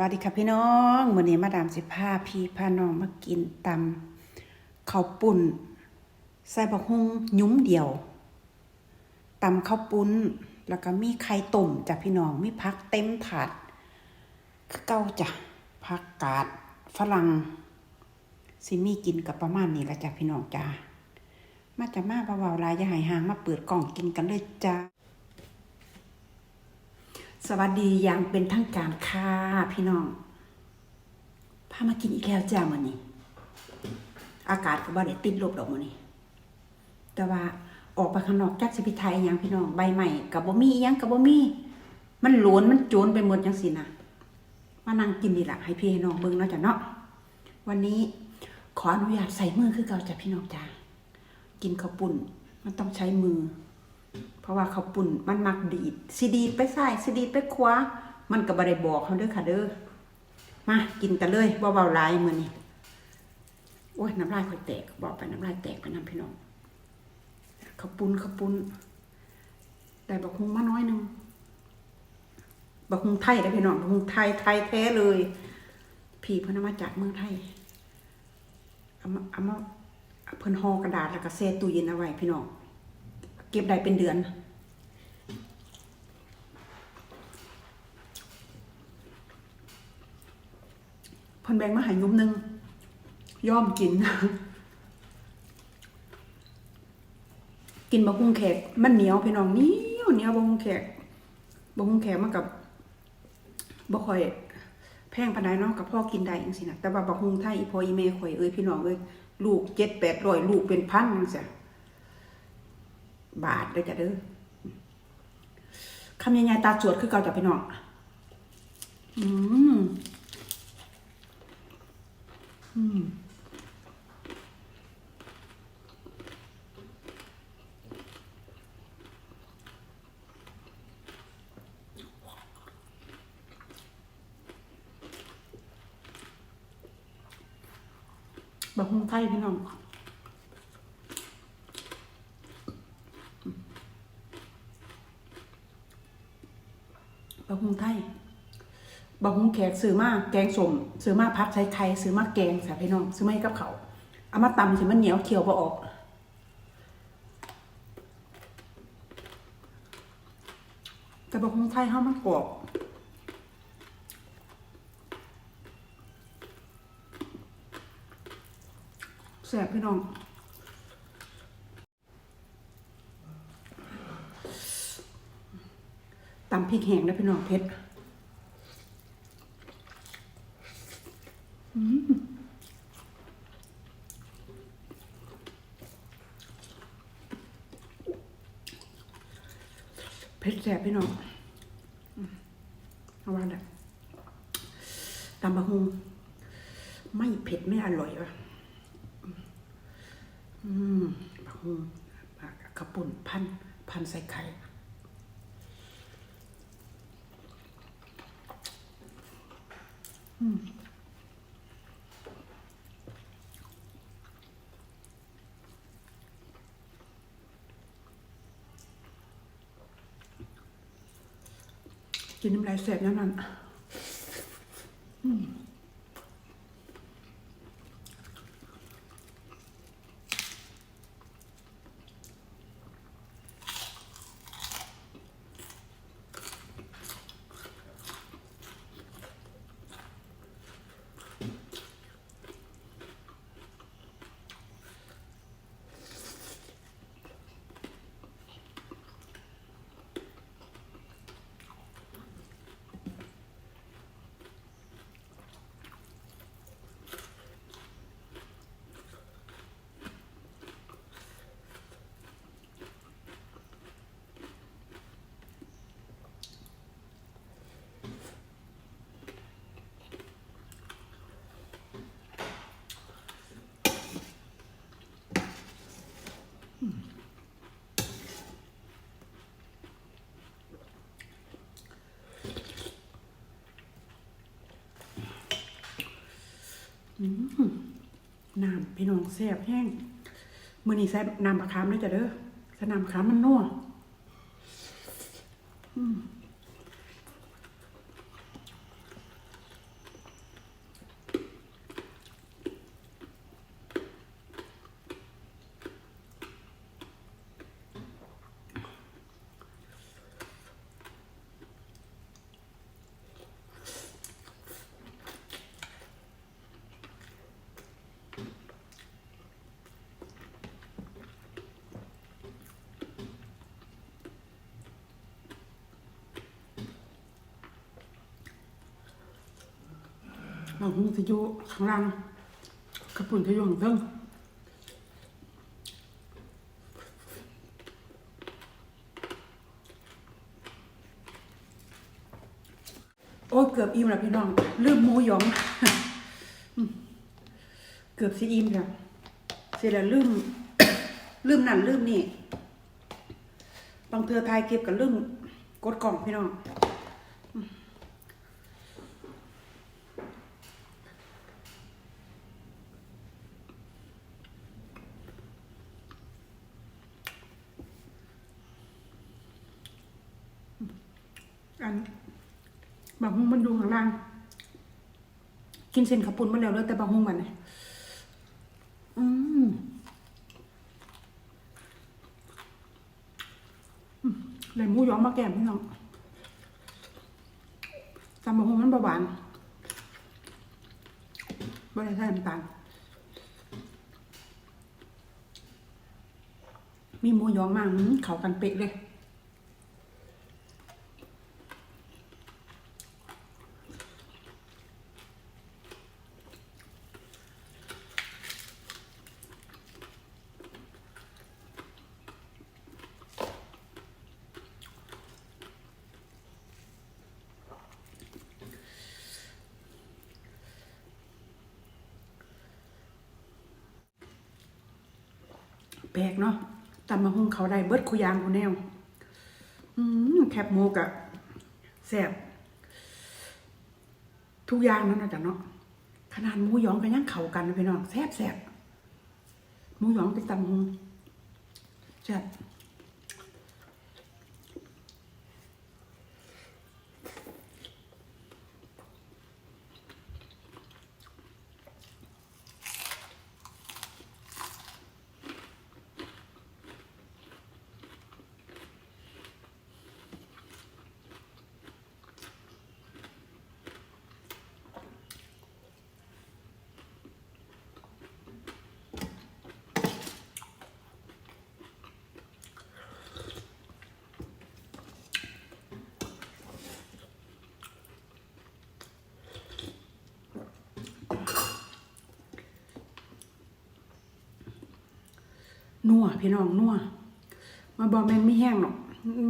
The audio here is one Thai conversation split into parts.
วัสดีค่ะพี่น้องมื้อนี้มาดามสิพาพี่พาน้องมากินตำข้าวปุ้นใส่บักฮุ่งยุ้มเดียวตำข้าวปุ้น แล้วก็มีไข่ต้มจ้ะพี่น้องมีผักเต็มถาดคือเก่าจ้ะผักกาดฝรั่งสิมีกินกับประมาณนี้ละจ้ะพี่น้องจ้ามาจะมาเบาๆลายอย่าหายห่างมาเปิดกล่องกินกันเลยจ้า สวัสดีอย่างเป็นทางการค่ะพี่น้องพามากินอีกแล้วจ้ามื้อนี้อากาศก็บ่ได้ติดลบดอกมื้อนี้แต่ว่าออกไปข้างนอกจักสิไปไทยหยังพี่น้องใบใหม่ก็บ่มีอิหยังก็บ่มี มันหลนมันโจรไปหมดจังซี่นะมานั่งกินนี่ล่ะให้พี่ให้น้องเบิ่งเนาะจ้ะเนาะวันนี้ขออนุญาตใส่มือคือเก่าจ้ะพี่น้องจ้ากินข้าวปุ้นมันต้องใช้มือ เพราะว่าเขาปุ่นมันมักดีดสิดีดไปซ้ายสิดีดไปขว้ามันก็บ่ได้บอกเขาเด้อค่ะเด้อมากินกันเลยบ่เบาหลายมือนี้โอ้ยน้ำลายค่อยแตกบอกไปน้ำลายแตกไปน้ำพี่น้องเขาปุ้นเขาปุ้นแต่บักฮุงมาน้อยหนึ่งบักฮุงไทยได้พี่น้องบักฮุงไทยไทยแท้เลยพี่เพิ่นเอามาจากเมืองไทยเอามาเอามาเพิ่นห่อกระดาษแล้วก็แช่ตู้เย็นเอาไว้พี่น้อง เก็บได้เป็นเดือนพิ่นแบงมาหายยุ้มหนึง ย่อมกิน กินบะฮุงแขก มันเหนียวพี่น้องเหนียวเหนียวบะฮุงแขกบะฮุงแขกมากับบะคอยแพงปานใดเนาะกับพ่อกินได้จังซี่นะแต่ว่าบะฮุงไทยอีพออีแม่ข่อยเอ้ยพี่น้องเอ้ยลูก7-800ลูกเป็นพันจังซี่ บาทเด้อจ้ะเด้อคำยังไงตาสวดคือเก่าจ้ะพี่น้องอืม อืมบะฮุงไทยพี่น้อง บะฮุงไทยบะฮุงแขกซื้อมาแกงสมซื้อมาพัดใช้ไข่ซื้อมาแกงสาพี่น้องซื้อมาให้กับเขาเอามาตำสิมันเหนียวเคี่ยวบ่ออกแต่บะฮุงไทยเฮามันกรอบแซ่บพี่น้อง ตำพริกแห้งนะพี่น้องเผ็ดเผ็ดแสบพี่น้องอืมเอาว่าแบบตำบะฮงไม่เผ็ดไม่อร่อยวะอืมบะฮงกระปุ่นพันพันใส่ไข่ กินน้ำลายแสบนั่นนั่นอืม น้ำพี่น้องแซ่บแห้งมือนี้ใส่น้ำมะคามด้วยจ้ะเด้อใส่น้ำมะขามมันนัวอืม เราหุ้งจะอยู่ข้างล่างกระปุ่นจะอยู่ข้างเทิงโอ้ยเกือบอิ่มแล้วพี่น้องลืมหมูหยอง เกือบสิอิ่มแล้วเสร็จแล้วลืมลืมนั่นลืมนี่บางเทือทายเก็บกับลืมกดกล่องพี่น้อง อันบางฮุงมันดูข้างล่าง กินเส้นขับปุ่นมาแล้วเลยแต่บางฮุงมันอืมอืมเลยมูหยองมาแก้มพี่น้องตำบางฮงมันเบาหวานไม่ได้ใส่น้ำตาลมีมูหยองมากเข้ากันเป๊ะเลย แปลกเนาะตำมะฮุงเขาได้เบิดคุยางกูแนว อืมแคบหมูกะแสบทุกอย่างนั่นนะจ๊ะเนาะขนาดหมูหยองก็ยังเข่ากันนะพี่น้องแสบแสบหมูหยองเปตำมะฮุงแสบ นัวพี่น้องนัวมาบอกแม่นไม่แห้งหรอก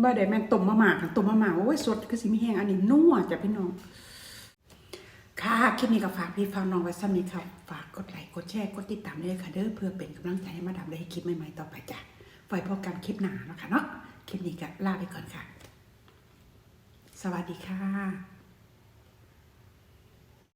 บ่ได้แม่นต้มมะหมากค่ะต้มมะหมากโอ้ยสดคือสิไม่แห้งอันนี้นัวจ้ะพี่น้อง ค่ะคลิปนี้ก็ฝากพี่ฟังน้องไว้ซ้ำนี้ครับฝากกดไลค์กดแชร์กดติดตามด้วยค่ะเด้อเพื่อเป็นกำลังใจให้มาดามได้คลิปใหม่ๆต่อไปจ้ะไว้พบกันคลิปหน้าเนาะคะเนาะคลิปนี้ก็ลาไปก่อนค่ะ สวัสดีค่ะ